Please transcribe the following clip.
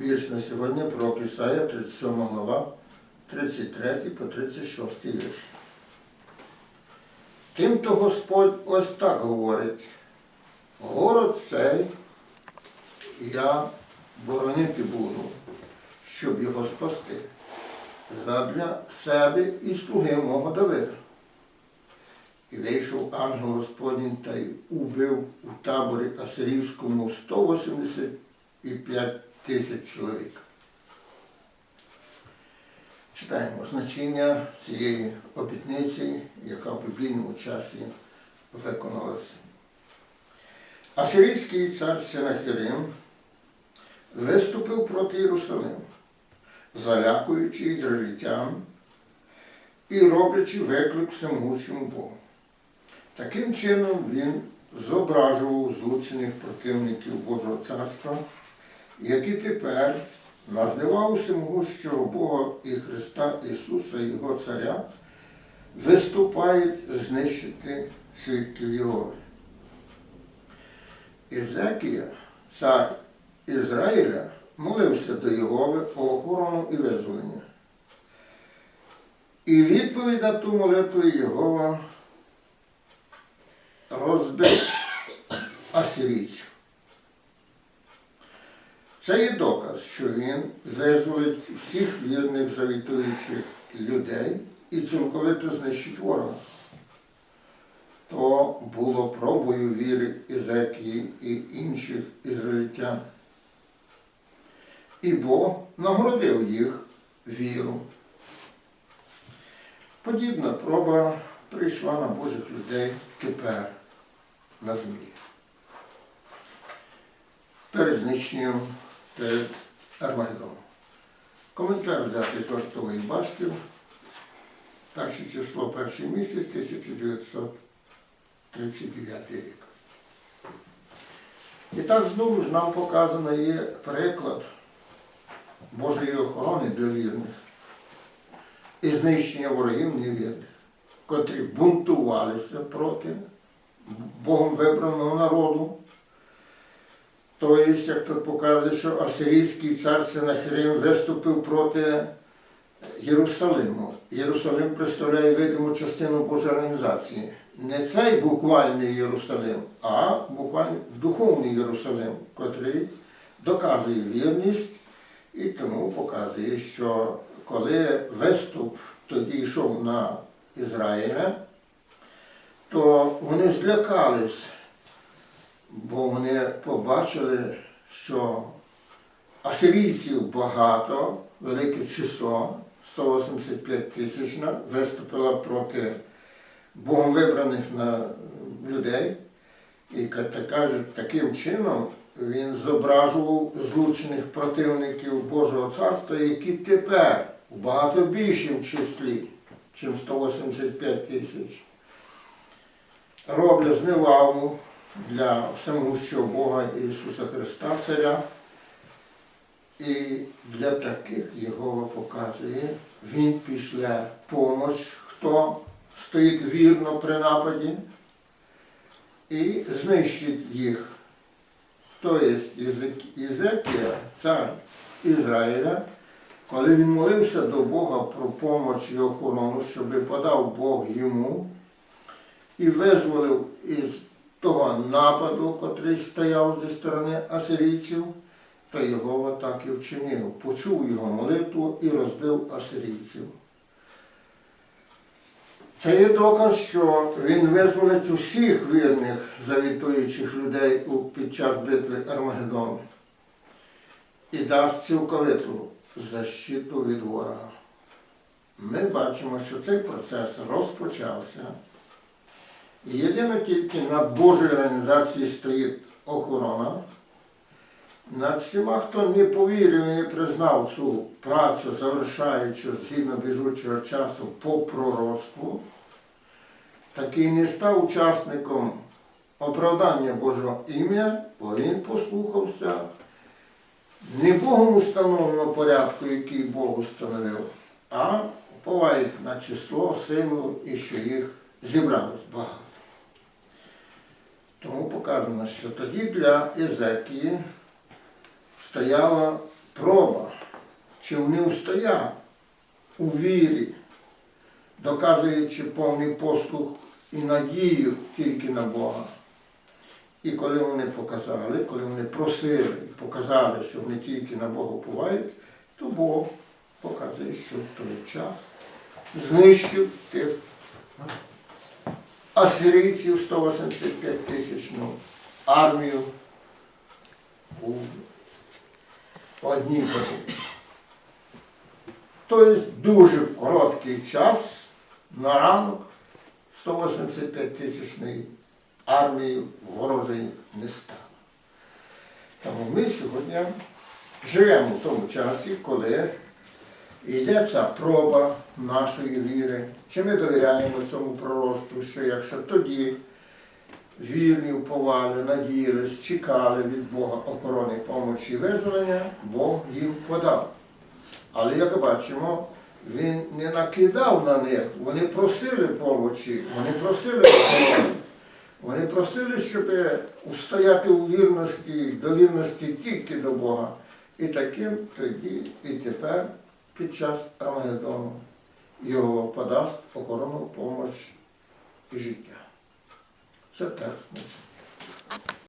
Вірш на сьогодні про Ісая, 37 глава, 33 по 36 вірш. Тим то Господь ось так говорить. Город цей я боронити буду, щоб його спасти, задля себе і слуги мого Давида. І вийшов ангел Господній та й убив у таборі Асирійському 185 тисяч чоловік. Читаємо значення цієї обітниці, яка в біблійному часі виконалася. Асирійський цар Сенахірим виступив проти Єрусалиму, залякуючи ізраїльтян і роблячи виклик всемогущому Богу. Таким чином він зображував злучених противників Божого царства, які тепер називав всемогущого Бога і Христа Ісуса, Його Царя, виступають знищити свідків Його. Ізекія, цар Ізраїля, молився до Єгови про охорону і визволення. І відповідь на ту молитву Єгова розбив асирійців. Це є доказ, що він визволить всіх вірних завітуючих людей і цілковито знищить ворога. То було пробою віри Ізекії і інших ізраїльтян. І Бог нагородив їх віру. Подібна проба прийшла на Божих людей тепер на землі. Перед знищенням перед Коментар взятий з вартової башти, перше число, перший місяць 1939 рік. І так знову ж нам показано є приклад Божої охорони для вірних і знищення ворогів невірних, котрі бунтувалися проти Богом вибраного народу. Тобто, як тут показує, що асирійський цар Сенахирим виступив проти Єрусалиму. Єрусалим представляє видиму частину Божої організації. Не цей буквальний Єрусалим, а буквально духовний Єрусалим, котрий доказує вірність і тому показує, що коли виступ тоді йшов на Ізраїля, то вони злякались, бо вони побачили, що асирійців багато, велике число, 185 тисяч виступило проти Богом вибраних на людей. І кажуть, таким чином він зображував злучених противників Божого царства, які тепер у багато більшому числі, чим 185 тисяч, роблять зневагу для всемогущого Бога Ісуса Христа Царя. І для таких Єгова показує, Він пішле помощ, хто стоїть вірно при нападі і знищить їх. Тобто Єзекія, цар Ізраїля, коли він молився до Бога про помощ і охорону, щоб подав Бог йому і визволив із того нападу, котрий стояв зі сторони асирійців, то Єгова так і вчинив. Почув його молитву і розбив асирійців. Це є доказ, що він визволить усіх вірних завітуючих людей під час битви Армагеддону і дасть цілковиту защиту від ворога. Ми бачимо, що цей процес розпочався. І єдино тільки над Божою організацією стоїть охорона. Над всіма, хто не повірив і не признав цю працю, завершаючи згідно біжучого часу по пророцтву, такий не став учасником оправдання Божого ім'я, бо він послухався не Богом установленого порядку, який Бог установив, а повають на число, силу і що їх зібралось багато. Тому показано, що тоді для Езекії стояла проба, чи вони устоять у вірі, доказуючи повний послух і надію тільки на Бога. І коли вони показали, коли вони просили і показали, що вони тільки на Бога уповають, то Бог показує, що той час знищив тих асирійців 185 тисячну армію у одній годині. Тобто дуже короткий час на ранок 185 тисячної армії ворожої не стало. Тому ми сьогодні живемо в тому часі, коли йде ця проба нашої віри, чи ми довіряємо цьому проросту, що якщо тоді вірні вповали, надіялись, чекали від Бога охорони, помочі визволення, Бог їм подав. Але як бачимо, він не накидав на них, вони просили помочі, вони просили охорони. Вони просили, щоб устояти у вірності, до вірності тільки до Бога. І таким тоді і тепер під час Армагеддону його подасть охорону, помощ і життя. Це текст.